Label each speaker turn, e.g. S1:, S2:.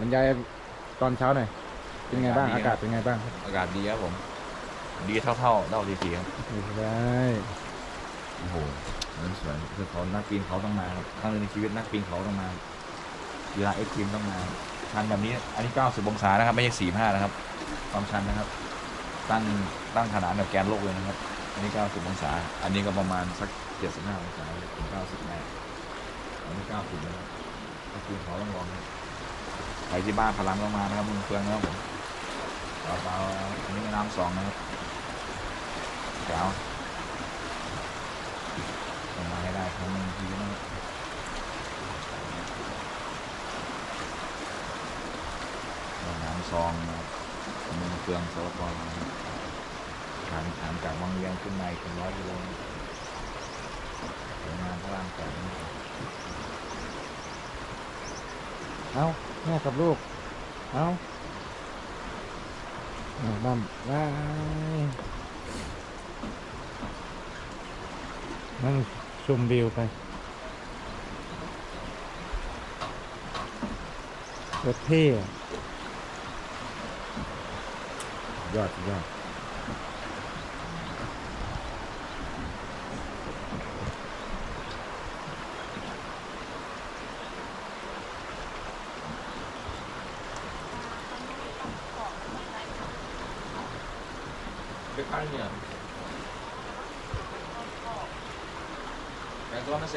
S1: บรรยายตอนเช้าหน่อยเป็นไงบ้าง
S2: อากาศดี
S1: อากาศเป็นไงบ้างครับ
S2: อากาศดีครับผม ดีเท่าเท่าๆเท่าทีทีครับ
S1: ไม่ได้
S2: โอ้โหมันสวยคือเขานักปีนเขาต้องมาครับครั้งหนึงในชีวิตนักปีนเขาต้องมากีฬาเอ็กซ์ตรีมต้องมาชันแบบนี้ อันนี้ 90 องศานะครับ ไม่ใช่45 นะครับ ความชันนะครับ ตั้งตั้งขนานแบบแกนโลกเลยนะครับ อันนี้ 90 องศา อันนี้ก็ประมาณสัก 75 องศาถึง90ได้อันนี้ 90นะครับนักปีนเขาต้องลองครั บใครที่บ้านพลังต้องมานะครับมึงเฟืองนะครับผมเบาๆอันนี้น้ำสองนะครับแก้วทำมาให้ได้ครั้งหนึงทีนะครับน้ำซองนะครับมืองเฟืองสปปลาวนะครับฐานฐานจากวังเวียงขึ้นมาอีกเป็นร้อยกิโลสวยงามพระรามแปด
S1: เอ้า แม่กับลูก เอาเอาบ้ามว้ายนั่งชมวิวไปรถเท่อะยอดยอด
S2: ไปข้างเนี่ยแต่ตัวมันเ